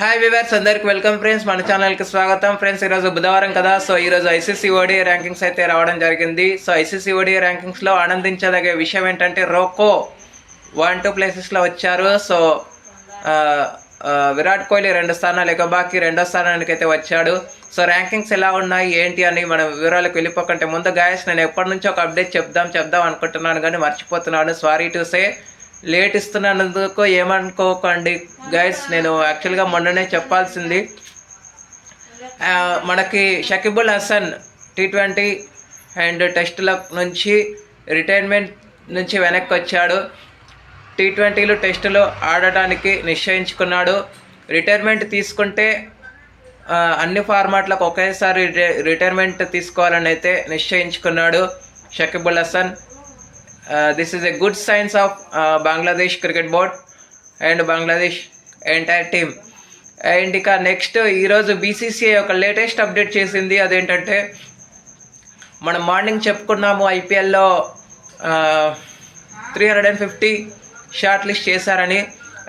Hi viewers అందరికి welcome friends మన ఛానల్కి స్వాగతం. ఫ్రెండ్స్ ఈరోజు బుధవారం కదా. సో ఈరోజు ఐసీసీ ఓడిఐ ర్యాంకింగ్స్ అయితే రావడం జరిగింది. సో ఐసీసీ ఓడిఐ ర్యాంకింగ్స్లో ఆనందించదగే విషయం ఏంటంటే రోకో వన్ టూ ప్లేసెస్లో వచ్చారు. సో విరాట్ కోహ్లీ రెండు స్థానాలు ఎగబాకి రెండో స్థానానికి అయితే వచ్చాడు. సో ర్యాంకింగ్స్ ఎలా ఉన్నాయి ఏంటి అని మనం వివరాలకు వెళ్ళిపోకంటే ముందు గాయస్ నేను ఎప్పటి నుంచో ఒక అప్డేట్ చెప్దాం చెప్దాం అనుకుంటున్నాను కానీ మర్చిపోతున్నాను. సారీ టు సే లేట్ ఇస్తున్నందుకు ఏమనుకోకండి. గైస్ నేను యాక్చువల్గా మొన్ననే చెప్పాల్సింది. మనకి Shakib al Hasan T twenty and టెస్టుల నుంచి రిటైర్మెంట్ నుంచి వెనక్కి వచ్చాడు. టీ ట్వంటీలు టెస్టులు ఆడటానికి నిశ్చయించుకున్నాడు. రిటైర్మెంట్ తీసుకుంటే అన్ని ఫార్మాట్లకు ఒకేసారి రిటైర్మెంట్ తీసుకోవాలని అయితే నిశ్చయించుకున్నాడు Shakib al Hasan. This is a good signs of Bangladesh cricket board and Bangladesh entire team and ఇక నెక్స్ట్ ఈరోజు బీసీసీఐ ఒక లేటెస్ట్ అప్డేట్ చేసింది. అదేంటంటే మనం మార్నింగ్ చెప్పుకున్నాము ఐపీఎల్లో three hundred and fifty short list చేశారని.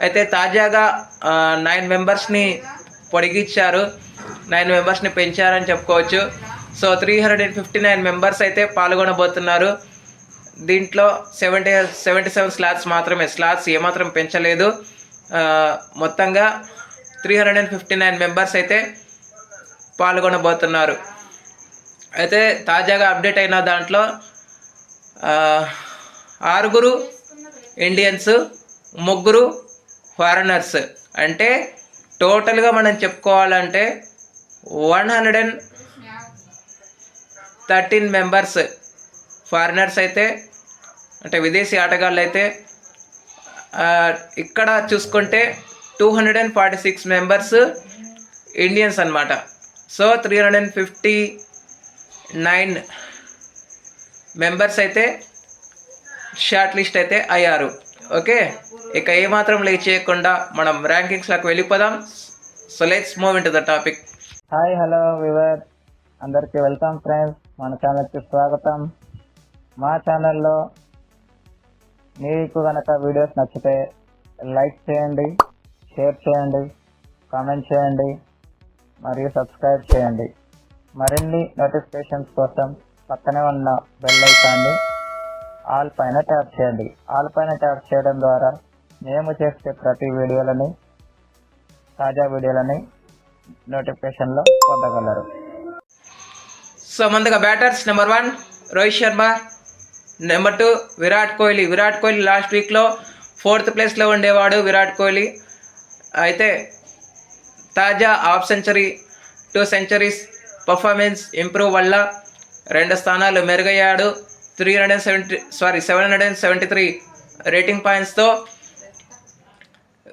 అయితే తాజాగా నైన్ మెంబర్స్ని పొడిగిచ్చారు నైన్ మెంబర్స్ని పెంచారని చెప్పుకోవచ్చు. So three hundred and fifty nine members అయితే పాల్గొనబోతున్నారు. దీంట్లో సెవెంటీ సెవెంటీ సెవెన్ స్లాట్స్ మాత్రమే. స్లాట్స్ ఏమాత్రం పెంచలేదు. మొత్తంగా three hundred and fifty nine members అయితే పాల్గొనబోతున్నారు. అయితే తాజాగా అప్డేట్ అయిన దాంట్లో ఆరుగురు ఇండియన్స్ ముగ్గురు ఫారినర్స్ అంటే టోటల్గా మనం చెప్పుకోవాలంటే one hundred and thirteen members foreigners అయితే అంటే విదేశీ ఆటగాళ్ళు అయితే ఇక్కడ చూసుకుంటే two hundred and forty six members Indians అనమాట so three hundred and fifty nine members అయితే షార్ట్ లిస్ట్ అయితే అయ్యారు. ఓకే ఇక ఏమాత్రం లేట్ చేయకుండా మనం ర్యాంకింగ్స్లోకి వెళ్ళిపోదాం. So let's move in to the topic hi hello viewer అందరికీ వెల్కమ్ ఫ్రెండ్స్ మన ఛానల్కి స్వాగతం. మా ఛానల్లో మీకు కనుక వీడియోస్ నచ్చితే లైక్ చేయండి షేర్ చేయండి కామెంట్ చేయండి మరియు సబ్స్క్రైబ్ చేయండి. మరిన్ని నోటిఫికేషన్స్ కోసం పక్కనే ఉన్న బెల్ ఐకాన్ని ఆల్ పైన ట్యాప్ చేయండి. ఆల్ పైన ట్యాప్ చేయడం ద్వారా మేము చేసే ప్రతి వీడియోలని తాజా వీడియోలని నోటిఫికేషన్లో పొందగలరు. సో ముందుగా batters number one Rohit Sharma number two Virat Kohli. Virat Kohli last వీక్లో ఫోర్త్ ప్లేస్లో ఉండేవాడు విరాట్ కోహ్లీ. అయితే తాజా half century two centuries performance improve వల్ల రెండు స్థానాలు మెరుగయ్యాడు. Three hundred and seventy sorry seven hundred and seventy three rating పాయింట్స్తో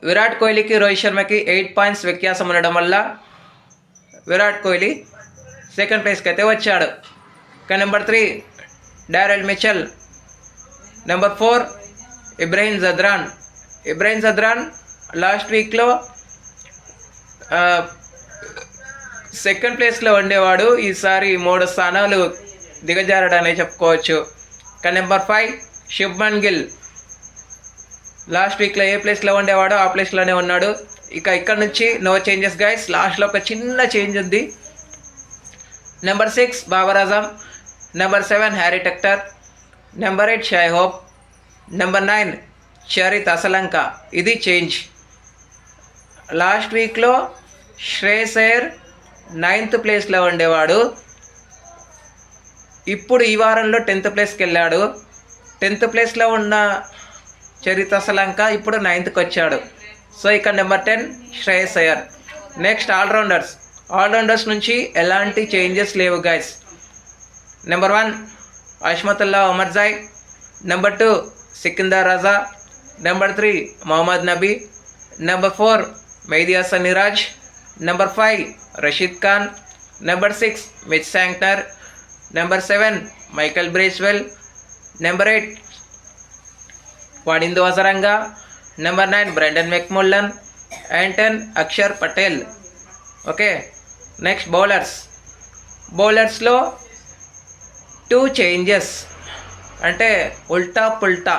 Virat కోహ్లీకి రోహిత్ శర్మకి ఎయిట్ పాయింట్స్ వ్యత్యాసం ఉండడం వల్ల విరాట్ కోహ్లీ సెకండ్ ప్లేస్కి అయితే వచ్చాడు. కానీ number three Daryl Mitchell number four Ibrahim Zadran Ibrahim Zadran last వీక్లో సెకండ్ ప్లేస్లో ఉండేవాడు. ఈసారి మూడు స్థానాలు దిగజారడనే చెప్పుకోవచ్చు. ఇక number five Shubman Gill last వీక్లో ఏ ప్లేస్లో ఉండేవాడో ఆ ప్లేస్లోనే ఉన్నాడు. ఇక ఇక్కడ నుంచి నో చేంజెస్ గైస్ లాస్ట్లో ఒక చిన్న చేంజ్ ఉంది. Number six Babar Azam number seven Harry Tector number eight Shai Hope number nine Charith Asalanka ఇది చేంజ్ లాస్ట్ వీక్లో శ్రేయస్ నైన్త్ ప్లేస్లో ఉండేవాడు. ఇప్పుడు ఈ వారంలో టెన్త్ ప్లేస్కి వెళ్ళాడు. టెన్త్ ప్లేస్లో ఉన్న చరిత అసలంక ఇప్పుడు నైన్త్కి వచ్చాడు. సో ఇక్కడ number ten Shreyas Iyer next allrounders allrounders నుంచి ఎలాంటి చేంజెస్ లేవు guys number one Azmatullah Omarzai number two Sikandar Raza number three Mohammad Nabi number four Mehidy Hasan Miraz number five Rashid Khan number six Mitch Santner number seven Michael Bracewell number eight Wanindu Hasaranga number nine Brendon McMullen and ten Axar Patel okay next bowlers బౌలర్స్లో two changes అంటే ఉల్టా పుల్టా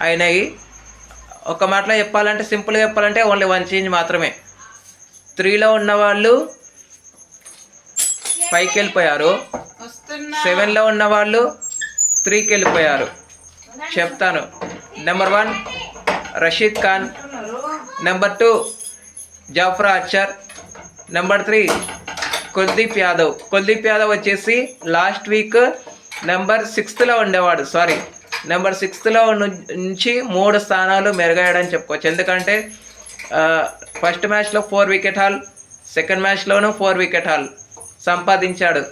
అయినాయి. ఒక మాటలో చెప్పాలంటే సింపుల్గా చెప్పాలంటే only one change మాత్రమే. త్రీలో ఉన్న వాళ్ళు పైకి వెళ్ళిపోయారు. సెవెన్లో ఉన్న వాళ్ళు త్రీకి వెళ్ళిపోయారు. చెప్తాను. Number one Rashid Khan number two Jofra Archer number three Kuldeep Yadav Kuldeep Yadav వచ్చేసి లాస్ట్ వీక్ నెంబర్ సిక్స్త్లో ఉండేవాడు సారీ. నెంబర్ సిక్స్త్లో నుంచి మూడు స్థానాలు మెరుగయ్యాడని చెప్పుకోవచ్చు. ఎందుకంటే ఫస్ట్ మ్యాచ్లో ఫోర్ వికెట్ హాల్ సెకండ్ మ్యాచ్లోనూ ఫోర్ వికెట్ హాల్ సంపాదించాడు.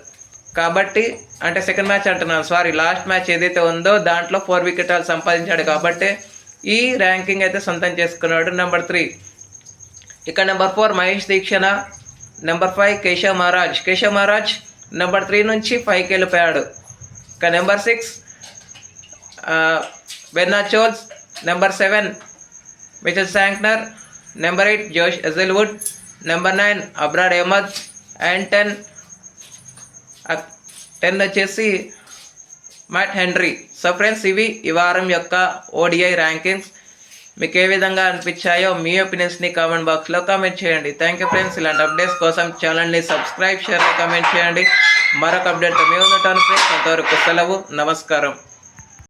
కాబట్టి అంటే సెకండ్ మ్యాచ్ అంటున్నాను సారీ. లాస్ట్ మ్యాచ్ ఏదైతే ఉందో దాంట్లో ఫోర్ వికెట్ హాల్ సంపాదించాడు కాబట్టి ఈ ర్యాంకింగ్ అయితే సొంతం చేసుకున్నాడు నెంబర్ త్రీ. ఇక number four Maheesh Theekshana. Number five Keshav Maharaj. Keshav Maharaj number three నుంచి ఫైవ్కి వెళ్ళిపోయాడు. ఇక నెంబర్ సిక్స్ వెన్నా చోల్స్ number seven Mitchell Santner number eight Josh Hazlewood number nine Abrar Ahmed and ten ten వచ్చేసి Matt Henry so friends ఇవి ఈ వారం యొక్క ఓడిఐ ర్యాంకింగ్స్. మీకు ఏ విధంగా అనిపించాయో మీ ఒపీనియన్స్ని కామెంట్ బాక్స్లో కామెంట్ చేయండి. థ్యాంక్ యూ ఫ్రెండ్స్ ఇలాంటి అప్డేట్స్ కోసం ఛానల్ని సబ్స్క్రైబ్ షేర్ కామెంట్ చేయండి. మరొక అప్డేట్ మీ ఉంటాను ఫ్రెండ్స్ అంతవరకు సెలవు. నమస్కారం.